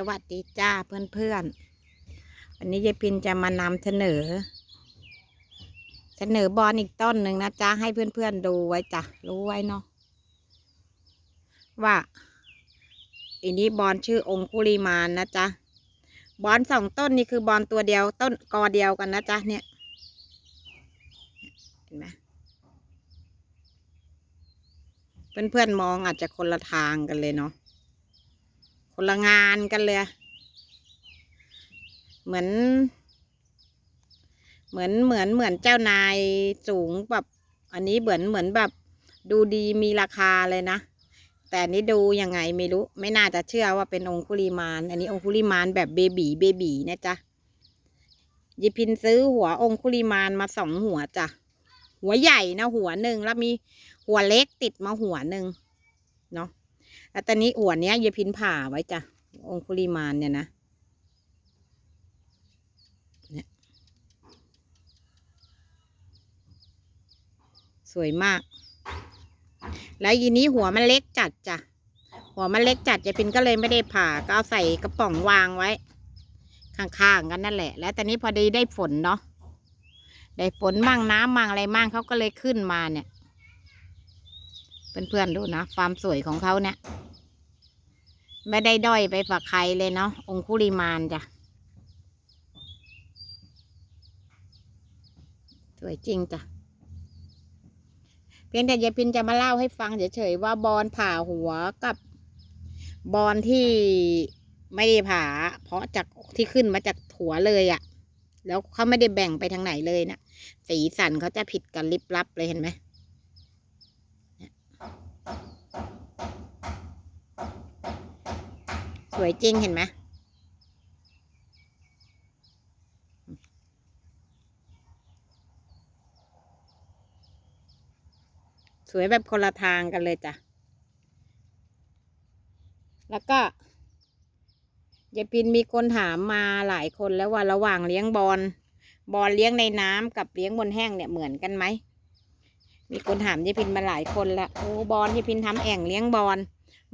สวัสดีจ้าเพื่อนเพื่อนวันนี้ยายพินจะมานำเสนอ เสนอบอลอีกต้นหนึ่งนะจ๊ะให้เพื่อนๆดูไว้จ้ะรู้ไว้เนาะว่าอันนี้บอลชื่อองคุลิมานนะจ๊ะบอลสองต้นนี่คือบอลตัวเดียวต้นกอเดียวกันนะจ๊ะเนี่ยเห็นไหมเพื่อนๆมองอาจจะคนละทางกันเลยเนาะ คนละงานกันเลย เหมือน เหมือนเหมือนเหมือนเจ้านายสูงแบบ อันนี้เหมือนเหมือนแบบดูดีมีราคาเลยนะ แต่นนี้ดูยังไงไม่รู้ ไม่น่าจะเชื่อว่าเป็นองคุลิมาน อันนี้องคุลิมานแบบเบบีเบบีนะจ๊ะยิพินซื้อหัวองคุลิมานมาสองหัวจ้ะ หัวใหญ่นะหัวหนึ่งแล้วมีหัวเล็กติดมาหัวหนึ่งเนาะ แล้วตอนนี้หัวเนี้ยยายพินผ่าไว้จ้ะ องคุลิมานเนี่ยนะ เนี่ย สวยมาก แล้วยีนี้หัวมันเล็กจัดจ้ะ หัวมันเล็กจัดยายพินก็เลยไม่ได้ผ่า ก็เอาใส่กระป๋องวางไว้ ข้างๆกันนั่นแหละ แล้วตอนนี้พอดีได้ฝนเนาะ ได้ฝนมั่งน้ำมั่งอะไรมั่งเขาก็เลยขึ้นมาเนี่ย เพื่อนๆดูนะความสวยของเขาเนี่ย ไม่ได้ด้อยไปฝากใครเลยเนาะองคุลิมานจ้ะ สวยจริงจ้ะ เพียงแต่ยายพินจะมาเล่าให้ฟังเฉยๆว่าบอลผ่าหัวกับบอลที่ไม่ได้ผ่า เพราะจากที่ขึ้นมาจากหัวเลยอะ่ะ แล้วเขาไม่ได้แบ่งไปทางไหนเลยนะสีสันเขาจะผิดกันลิบลับเลยเห็นไหม สวยจริงเห็นไหมสวยแบบคนละทางกันเลยจ้ะ แล้วก็ยายพินมีคนถามมาหลายคนแล้วว่าระหว่างเลี้ยงบอลบอลเลี้ยงในน้ำกับเลี้ยงบนแห้งเนี่ยเหมือนกันไหม มีคนถามยายพินมาหลายคนแล้วโอ้บอลยายพินทำแอ่งเลี้ยงบอล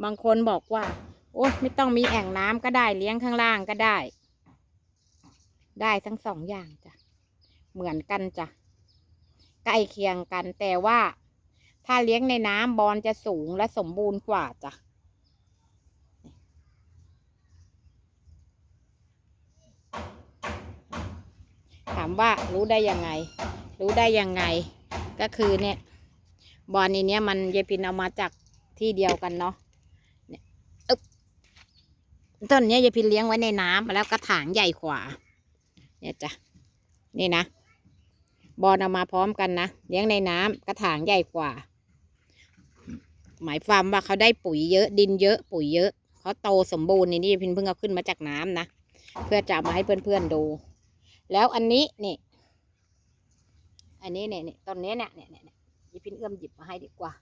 บางคนบอกว่า โอ้ไม่ต้องมีแอ่งน้ำก็ได้เลี้ยงข้างล่างก็ได้ ได้ทั้งสองอย่างจ้ะ เหมือนกันจ้ะ ใกล้เคียงกันแต่ว่า ถ้าเลี้ยงในน้ำบอลจะสูงและสมบูรณ์กว่าจ้ะถามว่ารู้ได้ยังไง รู้ได้ยังไง ก็คือเนี่ย บอลในเนี้ยมันเยายพินเอามาจากที่เดียวกันเนาะ ต้นนี้ยยายพินเลี้ยงไว้ในน้ำแล้วกระถางใหญ่กว่า เนี่ยจ้ะนี่นะบอลเอามาพร้อมกันนะเลี้ยงในน้ำกระถางใหญ่กว่า หมายความว่าเขาได้ปุ๋ยเยอะดินเยอะปุ๋ยเยอะเขาโตสมบูรณ์นี่นี่ยพินเพิ่งเอาขึ้นมาจากน้ำนะเพื่อจะมาให้เพื่อนๆดู แล้วอันนี้นี่อันนี้เนี่ยเนี่ยต้นนี้เนี่ยเนี่ยเนี่ยเยยายพินเอื้อมหยิบมาให้ดีกว่า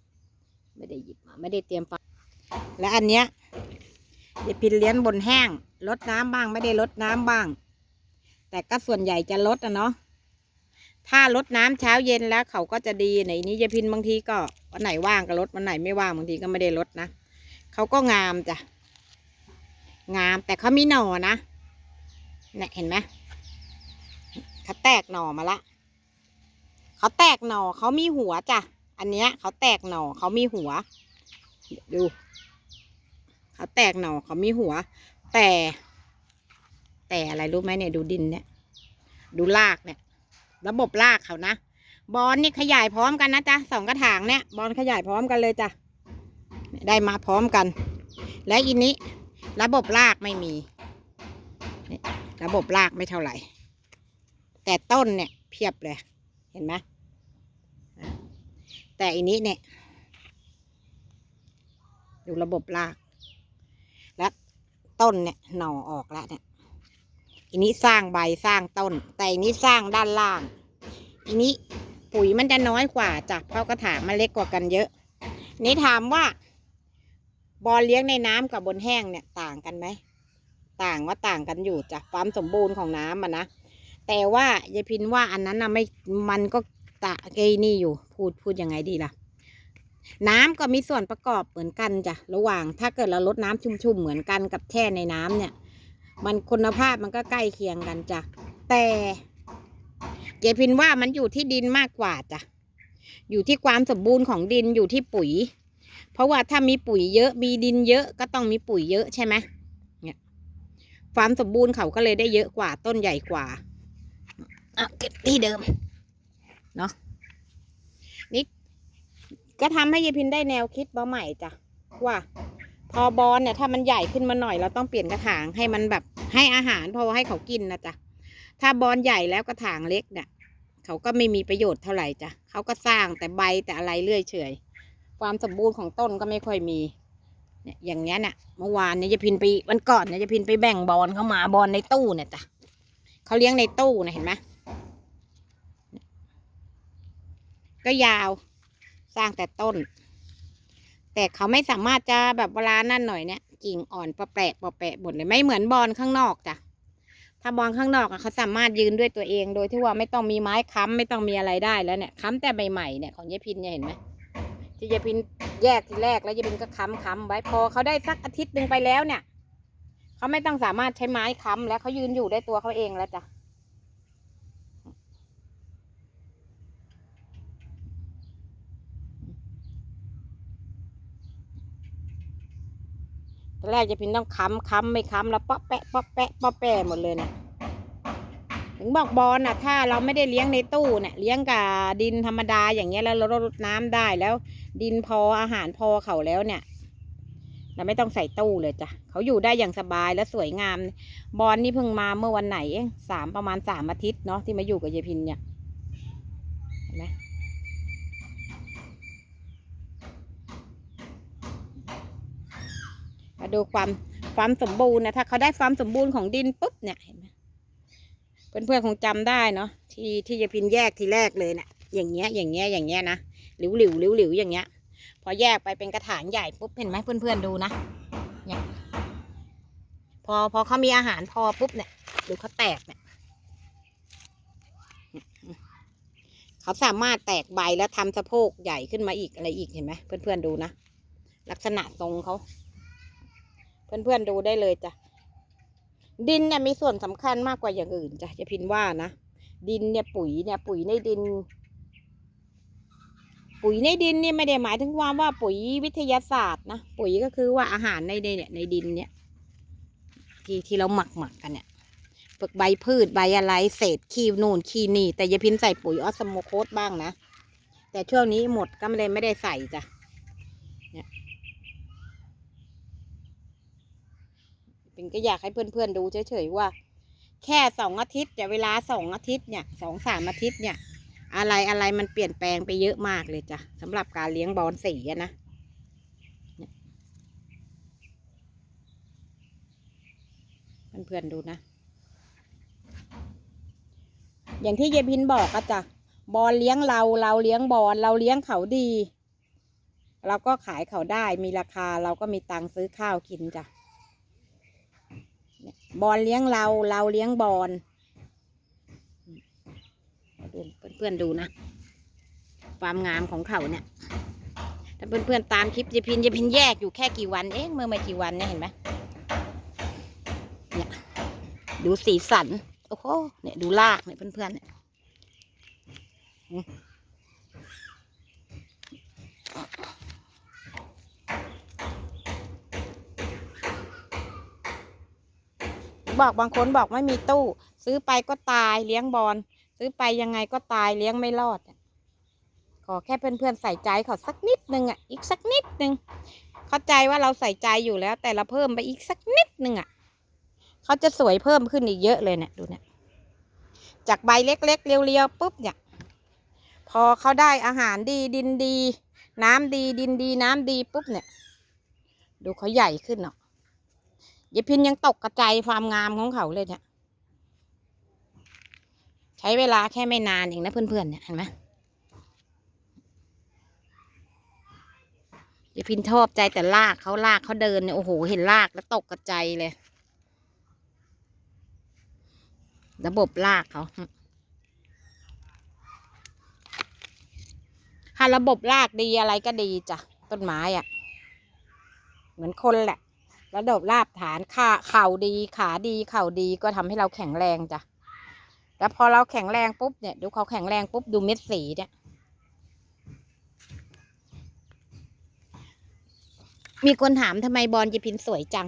ไม่ได้หยิบมา ไม่ได้เตรียมฟังและอันเนี้ย ยายพินเลี้ยงบนแห้งลดน้ำบ้างไม่ได้ลดน้ำบ้าง แต่ก็ส่วนใหญ่จะลดอะเนาะถ้าลดน้ำเช้าเย็นแล้วเขาก็จะดีในนี้ยายพินบางทีก็วันไหนว่างก็ลดวันไหนไม่ว่างบางทีก็ไม่ได้ลดนะเขาก็งามจ้ะงามแต่เขามีหน่อนะเนี่ยเห็นไหมเขาแตกหน่อมาละเขาแตกหน่อเขามีหัวจ้ะอันเนี้ยเขาแตกหน่อเขามีหัว ดู เขาแตกหน่อเขามีหัว แต่ แต่อะไรรู้ไหมเนี่ยดูดินเนี่ย ดูรากเนี่ย ระบบรากเขานะบอลนี่ขยายพร้อมกันนะจ๊ะสองกระถางเนี่ยบอลขยายพร้อมกันเลยจ้ะได้มาพร้อมกัน และอินนี้ ระบบรากไม่มี ระบบรากไม่เท่าไหร่ แต่ต้นเนี่ยเพียบเลย เห็นไหมแต่อันนี้เนี่ย ดูระบบราก และต้นเนี่ยหน่อออกแล้วเนี่ยอันนี้สร้างใบสร้างต้น แต่อันนี้สร้างด้านล่างอันนี้ปุ๋ยมันจะน้อยกว่าจากเพราะกระถางมันเล็กกว่ากันเยอะ นี่ถามว่าบอลเลี้ยงในน้ำกับบนแห้งเนี่ยต่างกันไหมต่างว่าต่างกันอยู่จากความสมบูรณ์ของน้ำอะนะแต่ว่ายายพินว่าอันนั้นนะไม่มันก็ตะเกยนี่อยู่ พูดพูดยังไงดีล่ะ น้ำก็มีส่วนประกอบเหมือนกันจ้ะระหว่างถ้าเกิดเราลดน้ำชุ่มๆเหมือนกันกับแช่ในน้ำเนี่ย มันคุณภาพมันก็ใกล้เคียงกันจ้ะแต่เจพินว่ามันอยู่ที่ดินมากกว่าจ้ะอยู่ที่ความสมบูรณ์ของดินอยู่ที่ปุ๋ย เพราะว่าถ้ามีปุ๋ยเยอะมีดินเยอะก็ต้องมีปุ๋ยเยอะใช่ไหมเนี่ยความสมบูรณ์เขาก็เลยได้เยอะกว่าต้นใหญ่กว่าอะเก็บที่เดิมเนาะนี่ ก็ทำให้ยายพินได้แนวคิดมาใหม่จ้ะว่า พอบอลเนี่ยถ้ามันใหญ่ขึ้นมาหน่อยเราต้องเปลี่ยนกระถางให้มันแบบให้อาหารพอให้เขากินนะจ๊ะถ้าบอลใหญ่แล้วกระถางเล็กเนี่ยเขาก็ไม่มีประโยชน์เท่าไหร่จ้ะเขาก็สร้างแต่ใบแต่อะไรเรื่อยเฉยความสมบูรณ์ของต้นก็ไม่ค่อยมีเนี่ยอย่างเงี้ยเนี่ยเมื่อวานเนี่ยจะพินไปวันก่อนเนี่ยจะพินไปแบ่งบอลเข้ามาบอลในตู้เนี่ยจ้ะเขาเลี้ยงในตู้นะเห็นไหมก็ยาว สร้างแต่ต้น แต่เขาไม่สามารถจะแบบเวลานั่นหน่อยเนี่ยกิ่งอ่อนปะแปะปะแปะหมดเลยไม่เหมือนบอลข้างนอกจ้ะถ้าบอลข้างนอกอะเขาสามารถยืนด้วยตัวเอง โดยที่ว่าไม่ต้องมีไม้ค้ำไม่ต้องมีอะไรได้แล้วเนี่ยค้ำแต่ใหม่ๆเนี่ยของยายพินเนี่ยเห็นไหมที่ยายพินแยกทีแรกแล้วยายพินก็ค้ำค้ำไว้พอเขาได้สักอาทิตย์หนึ่งไปแล้วเนี่ยเขาไม่ต้องสามารถใช้ไม้ค้ำแล้วเขายืนอยู่ได้ตัวเขาเองแล้วจ้ะ ตอนแรกจะพินต้องค้ำค้ำไม่ค้ำแล้วเปาะแปะเปาะแปะเปาะแปะหมดเลยนะถึงบอกบอลน่ะ ถ้าเราไม่ได้เลี้ยงในตู้เนี่ยเลี้ยงกับดินธรรมดาอย่างเงี้ยแล้วเรารดน้ำได้แล้ว ดินพออาหารพอเขาแล้วเนี่ย เราไม่ต้องใส่ตู้เลยจ้ะเขาอยู่ได้อย่างสบายและสวยงาม บอลนี่เพิ่งมาเมื่อวันไหนเองสามประมาณสามอาทิตย์เนาะที่มาอยู่กับยายพินเนี่ยเห็นไหม มา ดูความความสมบูรณ์นะถ้าเขาได้ความสมบูรณ์ของดินปุ๊บเนี่ยเห็นไหมเพื่อนๆคงจำได้เนาะที่ที่จะพินแยกทีแรกเลยเนี่ยอย่างเงี้ยอย่างเงี้ยอย่างเงี้ยนะหลิวหลิวหลิวหลิวอย่างเงี้ย พอแยกไปเป็นกระถางใหญ่ปุ๊บเห็นไหมเพื่อนๆดูนะเนี่ยพอพอเขามีอาหารพอปุ๊บเนี่ยดูเขาแตกเนี่ยเขาสามารถแตกใบแล้วทำสะโพกใหญ่ขึ้นมาอีกอะไรอีกเห็นไหมเพื่อนๆดูนะลักษณะทรงเขา เพื่อนๆดูได้เลยจ้ะ ดินเนี่ยมีส่วนสำคัญมากกว่าอย่างอื่นจ้ะจะพินว่านะ ดินเนี่ยปุ๋ยเนี่ยปุ๋ยในดิน ปุ๋ยในดินเนี่ยไม่ได้หมายถึงความว่าปุ๋ยวิทยาศาสตร์นะปุ๋ยก็คือว่าอาหารในในเนี่ยในดินเนี่ย ที่ที่เราหมักหมักกันเนี่ยพวกใบพืชใบอะไรเศษขี้นู่นขี้นี่แต่ยาพินใส่ปุ๋ยออสโมโคสบ้างนะแต่ช่วงนี้หมดก็ไม่ได้ไม่ได้ใส่จ้ะ ป็นก็อยากให้เพื่อนๆดูเฉยๆว่า แค่สองอาทิตย์แต่เวลาสองอาทิตย์เนี่ยสองสามอาทิตย์เนี่ย อะไรอะไรมันเปลี่ยนแปลงไปเยอะมากเลยจ้ะสำหรับการเลี้ยงบอลสีนะเนี่ยเพื่อนๆดูนะ อย่างที่เยพินบอกอะจ้ะบอลเลี้ยงเราเราเลี้ยงบอลเราเลี้ยงเขาดี เราก็ขายเขาได้มีราคาเราก็มีตังค์ซื้อข้าวกินจ้ะ บอลเลี้ยงเรา เราเลี้ยงบอลดูเพื่อนๆดูนะ ความงามของเขาเนี่ยถ้าเพื่อนๆตามคลิปจะพินจะพินแยกอยู่แค่กี่วันเองเมื่อไม่กี่วันเนี่ยเห็นไหมเนี่ยดูสีสันโอ้โหเนี่ยดูรากเนี่ยเพื่อนๆเนี่ย บอกบางคนบอกไม่มีตู้ ซื้อไปก็ตายเลี้ยงบอลซื้อไปยังไงก็ตายเลี้ยงไม่รอด ขอแค่เพื่อนๆใส่ใจเขาสักนิดนึงอะ อีกสักนิดนึงเข้าใจว่าเราใส่ใจอยู่แล้ว แต่เราเพิ่มไปอีกสักนิดนึงอะเขาจะสวยเพิ่มขึ้นอีกเยอะเลยเนี่ยดูเนี่ยจากใบเล็กๆเรียวๆปุ๊บเนี่ย พอเขาได้อาหารดีดินดี น้ำดีดินดี น้ำดีปุ๊บเนี่ย ดูเขาใหญ่ขึ้นเนาะ ยายพินยังตกกระจายความงามของเขาเลยเนี่ย ใช้เวลาแค่ไม่นานเองนะเพื่อนๆเนี่ยเห็นไหมยายพินชอบใจแต่ลากเขาลากเขาเดินเนี่ยโอ้โหเห็นลากแล้วตกกระจายเลย ระบบลากเขาถ้าระบบลากดีอะไรก็ดีจ้ะต้นไม้อะ่ะ เหมือนคนแหละ ระดบราบฐานขาเข่าดีขาดีเข่าดีก็ทำให้เราแข็งแรงจ้ะแล้วพอเราแข็งแรงปุ๊บเนี่ยดูเขาแข็งแรงปุ๊บดูเม็ดสีเนี่ยมีคนถามทำไมบอลยายพินสวยจัง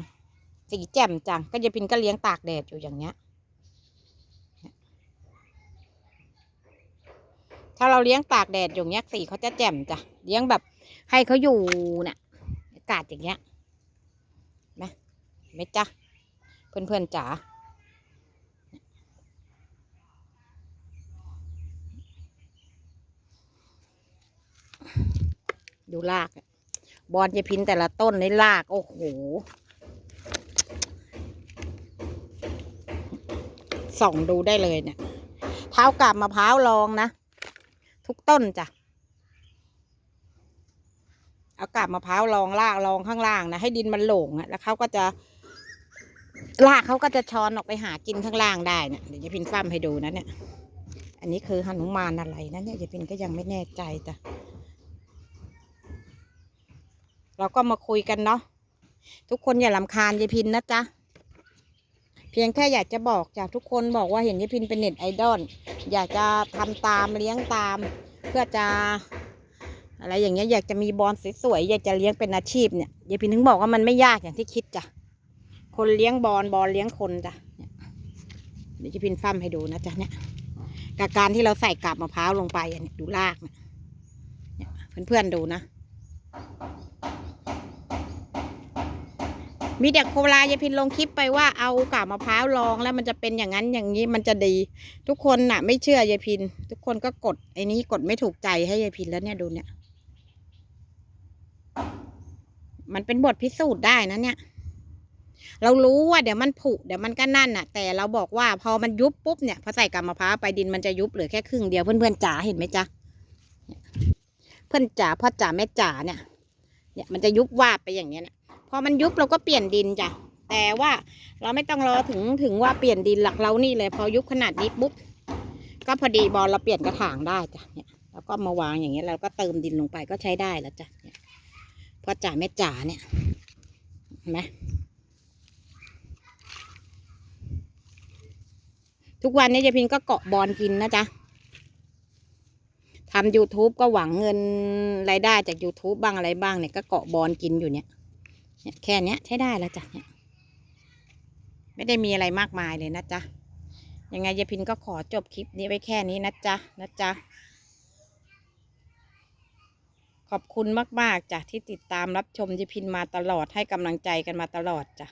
สีแจ่มจัง ก็ยายพินก็เลี้ยงตากแดดอยู่อย่างเงี้ย ถ้าเราเลี้ยงตากแดดอย่างเงี้ยสีเขาจะแจ่มจ้ะเลี้ยงแบบให้เขาอยู่เนี่ยอากาศอย่างเงี้ย ไหมจ๊ะ เพื่อนๆจ๋าดูรากบอลยายพินแต่ละต้นในราก โอ้โห ส่องดูได้เลยเนี่ย เท้ากับมะพร้าวลองนะ ทุกต้นจ้ะ เอากาบมะพร้าวรองลากรองข้างล่างนะ ให้ดินมันโหลงอะแล้วเขาก็จะ ลากเขาก็จะช้อนออกไปหากินข้างล่างได้เนี่ยเดี๋ยวยายพินฟ้ามให้ดูนะเนี่ย อันนี้คือหนุมานอะไรนะเนี่ยยายพินก็ยังไม่แน่ใจจ้ะเราก็มาคุยกันเนาะทุกคนอย่าลำคาญยายพินนะจ๊ะเพียงแค่อยากจะบอกจากทุกคนบอกว่าเห็นยายพินเป็นเน็ตไอดอลอยากจะทำตามเลี้ยงตาม เพื่อจะ อะไรอย่างเงี้ยอยากจะมีบอลสวยๆอยากจะเลี้ยงเป็นอาชีพเนี่ยยายพินถึงบอกว่ามันไม่ยากอย่างที่คิดจ้ะ คนเลี้ยงบอลบอลเลี้ยงคนจ้ะเนี่ยเดี๋ยวยายพินฟ้ามให้ดูนะจ๊ะเนี่ยกับการที่เราใส่กาบมะพร้าวลงไปอันนี้ดูรากเนี่ยเพื่อนๆดูนะ มีเด็กโครายายพินลงคลิปไปว่าเอากาบมะพร้าวลองแล้วมันจะเป็นอย่างนั้นอย่างนี้มันจะดี ทุกคนน่ะ ไม่เชื่อยายพิน ทุกคนก็กดไอ้นี้กดไม่ถูกใจให้ยายพินแล้วเนี่ยดูเนี่ย มันเป็นบทพิสูจน์ได้นะเนี่ย เรารู้ว่าเดี๋ยวมันผุเดี๋ยวมันก็นั่นน่ะ แต่เราบอกว่าพอมันยุบปุ๊บเนี่ยพอใส่กาบมะพร้าวไปดินมันจะยุบเหลือแค่ครึ่งเดียวเพื่อนๆจ๋าเห็นไหมจ๊ะเพื่อนจ๋าพ่อจ๋าแม่จ๋าเนี่ย เนี่ยมันจะยุบวาบไปอย่างเงี้ยนะพอมันยุบเราก็เปลี่ยนดินจ้ะแต่ว่าเราไม่ต้องรอถึงถึงว่าเปลี่ยนดินหลักเรานี่เลย พอยุบขนาดนี้ปุ๊บก็พอดีบอลเราเปลี่ยนกระถางได้จ้ะเนี่ยแล้วก็มาวางอย่างเงี้ยเราก็เติมดินลงไปก็ใช้ได้แล้วจ้ะเนี่ยพ่อจ๋าแม่จ๋าเนี่ยเห็นไหม ทุกวันนี้ยายพินก็เกาะบอลกินนะจ๊ะทำ YouTube ก็หวังเงินรายได้จาก YouTube บ้างอะไรบ้างเนี่ยก็เกาะบอลกินอยู่เนี่ยเนี่ยแค่เนี้ยใช้ได้แล้วจ้ะเนี่ยไม่ได้มีอะไรมากมายเลยนะจ๊ะยังไงยายพินก็ขอจบคลิปนี้ไว้แค่นี้นะจ๊ะนะจ๊ะขอบคุณมาก ๆจ้ะที่ติดตามรับชมยายพินมาตลอดให้กำลังใจกันมาตลอดจ้ะ